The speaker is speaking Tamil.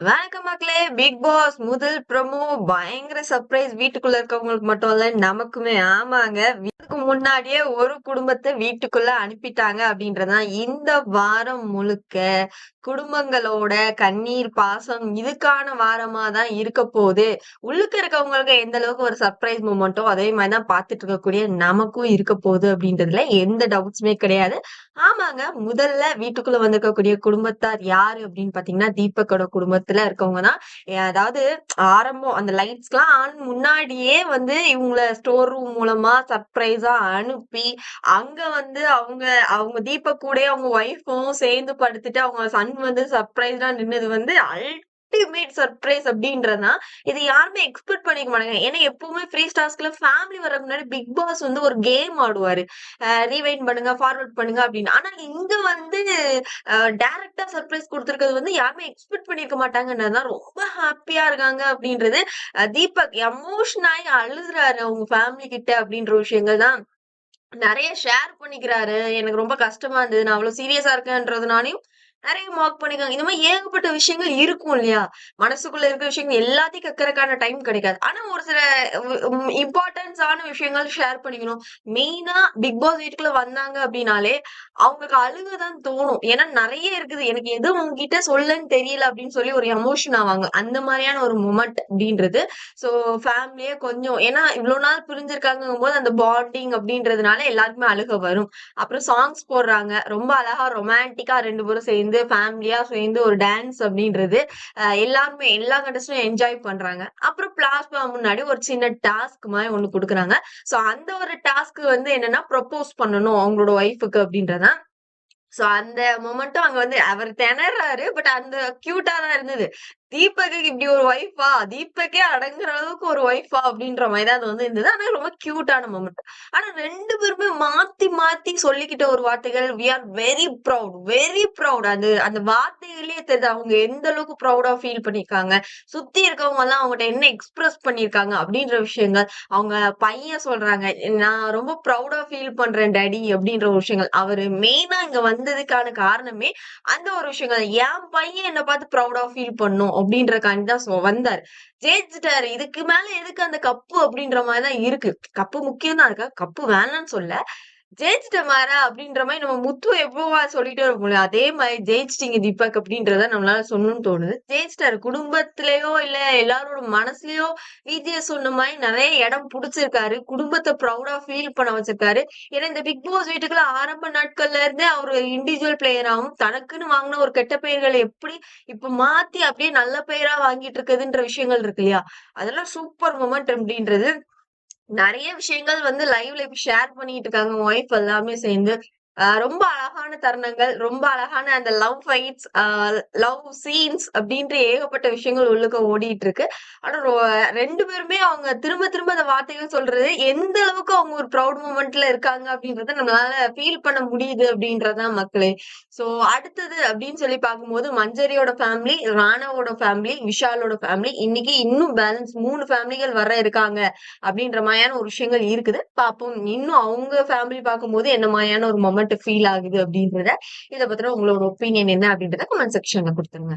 வணக்கம் மக்களே. பிக் பாஸ் முதல் ப்ரமோ பயங்கர சர்ப்ரைஸ் வீட்டுக்குள்ள இருக்கவங்களுக்கு மட்டும் இல்ல நமக்குமே. ஆமாங்க. வீட்டுக்கு முன்னாடியே ஒரு குடும்பத்தை வீட்டுக்குள்ள அனுப்பிட்டாங்க அப்படின்றதான் இந்த வாரம் முழுக்க குடும்பங்களோட கண்ணீர் பாசம் இதுக்கான வாரமா தான் இருக்க போகுது. உள்ளுக்க இருக்கவங்களுக்கு எந்த அளவுக்கு ஒரு சர்ப்ரைஸ் மூமெண்ட்டோ அதே மாதிரிதான் பார்த்துட்டு இருக்கக்கூடிய நமக்கும் இருக்க போகுது அப்படின்றதுல எந்த டவுட்ஸுமே கிடையாது. ஆமாங்க. முதல்ல வீட்டுக்குள்ள வந்திருக்கக்கூடிய குடும்பத்தார் யாரு அப்படின்னு பாத்தீங்கன்னா தீபக்கோட பக்கத்துல இருக்கவங்க தான் அதாவது ஆரம்பம் அந்த லைட்ஸ் எல்லாம் ஆன் முன்னாடியே வந்து இவங்கள ஸ்டோர் ரூம் மூலமா சர்ப்ரைஸா அனுப்பி அங்க வந்து அவங்க அவங்க தீபக் கூட அவங்க ஒய்ஃபும் சேர்ந்து படுத்துட்டு அவங்க சன் வந்து சர்ப்ரைஸா நின்னது வந்து அல் அல்டிமேட் சர்ப்ரைஸ் அப்படின்றதுனா இது யாருமே எக்ஸ்பெக்ட் பண்ணிக்க மாட்டாங்க. ஏன்னா எப்பவுமே ஃப்ரீ ஸ்டார்ஸ்க்குள்ள ஃபேமிலி வர முன்னாடி பிக் பாஸ் வந்து ஒரு கேம் ஆடுவாரு. ரீவைண்ட் பண்ணுங்க ஃபார்வர்ட் பண்ணுங்க அப்படின்னு. ஆனா இங்க வந்து டைரக்டா சர்ப்ரைஸ் கொடுத்துருக்கிறது வந்து யாருமே எக்ஸ்பெக்ட் பண்ணிருக்க மாட்டாங்கன்றதுதான். ரொம்ப ஹாப்பியா இருக்காங்க அப்படின்றது தீபக் எமோஷன் ஆகி அழுகுறாரு அவங்க ஃபேமிலி கிட்ட அப்படின்ற விஷயங்கள் தான். நிறைய ஷேர் பண்ணிக்கிறாரு. எனக்கு ரொம்ப கஷ்டமா இருந்தது. நான் அவ்வளவு சீரியஸா இருக்கேன்றதுனாலையும் நிறைய மார்க் பண்ணிக்காங்க இந்த மாதிரி ஏகப்பட்ட விஷயங்கள் இருக்கும் இல்லையா? மனசுக்குள்ள இருக்கிற விஷயங்கள் எல்லாத்தையும் கக்கறக்கான டைம் கிடைக்காது. ஆனா ஒரு சில இம்பார்ட்டன்ஸான விஷயங்கள் ஷேர் பண்ணிக்கணும். மெயினா பிக் பாஸ் வீட்டுக்குள்ள வந்தாங்க அப்படின்னாலே அவங்களுக்கு அழுகதான் தோணும். ஏன்னா நிறைய இருக்குது. எனக்கு எது உங்ககிட்ட சொல்லன்னு தெரியல அப்படின்னு சொல்லி ஒரு எமோஷன் ஆவாங்க. அந்த மாதிரியான ஒரு மூமெண்ட் அப்படின்றது. சோ ஃபேமிலியே கொஞ்சம் ஏன்னா இவ்வளவு நாள் புரிஞ்சிருக்காங்க போது அந்த பாண்டிங் அப்படின்றதுனால எல்லாருக்குமே அழுக வரும். அப்புறம் சாங்ஸ் போடுறாங்க. ரொம்ப அழகா ரொமான்டிக்கா ரெண்டு பேரும் சேர்ந்து சேர்ந்து ஃபேமிலியா சேர்ந்து ஒரு டான்ஸ் அப்படின்றது எல்லாருமே எல்லா கண்டஸ்டும் என்ஜாய் பண்றாங்க. அப்புறம் பிளாஸ்மா முன்னாடி ஒரு சின்ன டாஸ்க் மாதிரி ஒண்ணு கொடுக்குறாங்க. சோ அந்த ஒரு டாஸ்க் வந்து என்னன்னா ப்ரொபோஸ் பண்ணணும் அவங்களோட ஒய்ஃபுக்கு அப்படின்றதான் சோ அந்த மொமெண்ட்டும் அங்க வந்து அவர் திணறாரு பட் அந்த கியூட்டா தான் இருந்தது. தீபக்கு இப்படி ஒரு ஒய்ஃபா தீபக்கே அடங்குற அளவுக்கு ஒரு ஒய்ஃபா அப்படின்ற மாதிரி தான் அது வந்து இருந்தது. ஆனா ரொம்ப கியூட்டான மொமெண்ட் ஆனா ரெண்டு பேருமே மாத்தி மாத்தி சொல்லிக்கிட்ட ஒரு வார்த்தைகள் we are very proud very proud அது அந்த வார்த்தைகளே தெரியுது. அவங்க எந்த அளவுக்கு ப்ரௌடா ஃபீல் பண்ணிருக்காங்க. சுத்தி இருக்கவங்க எல்லாம் அவங்ககிட்ட என்ன எக்ஸ்பிரஸ் பண்ணிருக்காங்க அப்படின்ற விஷயங்கள் அவங்க பையன் சொல்றாங்க நான் ரொம்ப ப்ரௌடா ஃபீல் பண்றேன் டேடி அப்படின்ற ஒரு விஷயங்கள். அவரு மெயினா இங்க வந்ததுக்கான காரணமே அந்த ஒரு விஷயங்கள் என் பையன் என்ன பார்த்து ப்ரௌடா ஃபீல் பண்ணும். அப்படின்றக்காண்டி தான் வந்தார். ஜெயிச்சிட்டாரு. இதுக்கு மேல எதுக்கு அந்த கப்பு அப்படின்ற மாதிரிதான் இருக்கு. கப்பு முக்கியம் தான் இருக்கா கப்பு வேணாம்னு சொல்ல. ஜெயிச்சிட்டமாரா அப்படின்ற மாதிரி நம்ம முத்து எவ்வளவா சொல்லிட்டே இருப்போம்ல அதே மாதிரி ஜெயிச்சிட்டீங்க தீபக் அப்படின்றத நம்மளால சொல்லணும்னு தோணுது. ஜெயிச்சிட்டாரு. குடும்பத்திலயோ இல்ல எல்லாரோட மனசுலயோ விஜய சொன்ன மாதிரி நிறைய இடம் புடிச்சிருக்காரு. குடும்பத்தை ப்ரௌடா ஃபீல் பண்ண வச்சிருக்காரு. ஏன்னா இந்த பிக் பாஸ் வீட்டுக்குள்ள ஆரம்ப நாட்கள்ல இருந்தே அவர் இண்டிவிஜுவல் பிளேயராகவும் தனக்குன்னு வாங்கின ஒரு கெட்ட பெயர்களை எப்படி இப்ப மாத்தி அப்படியே நல்ல பெயரா வாங்கிட்டு இருக்குதுன்ற விஷயங்கள் இருக்கு இல்லையா? அதெல்லாம் சூப்பர் மொமெண்ட் அப்படின்றது நிறைய விஷயங்கள் வந்து லைவ்ல இப்ப ஷேர் பண்ணிட்டு இருக்காங்க. ஒய்ஃப் எல்லாமே சேர்ந்து ரொம்ப அழகான தருணங்கள் ரொம்ப அழகான அந்த லவ் ஃபைட்ஸ் லவ் சீன்ஸ் அப்படின்ற ஏகப்பட்ட விஷயங்கள் உள்ளுக்க ஓடிட்டு இருக்கு ஆனா ரெண்டு பேருமே அவங்க திரும்ப திரும்ப அந்த வார்த்தைகள் சொல்றது எந்த அளவுக்கு அவங்க ஒரு ப்ரௌட் மூமெண்ட்ல இருக்காங்க அப்படின்றத நம்மளால ஃபீல் பண்ண முடியுது அப்படின்றதான் மக்களே. சோ அடுத்தது அப்படின்னு சொல்லி பார்க்கும்போது மஞ்சரியோட ஃபேமிலி ராணாவோட ஃபேமிலி விஷாலோட ஃபேமிலி இன்னைக்கு இன்னும் பேலன்ஸ் மூணு ஃபேமிலிகள் வர இருக்காங்க அப்படின்ற மாதிரியான ஒரு விஷயங்கள் இருக்குது. பார்ப்போம். இன்னும் அவங்க ஃபேமிலி பார்க்கும்போது என்ன மாதிரியான ஒரு மொமெண்ட் ஃபீல் ஆகுது அப்படின்றத இதை பத்தின உங்களோட ஒப்பீனியன் என்ன அப்படின்றத கமெண்ட் செக்ஷன்ல கொடுத்துருங்க.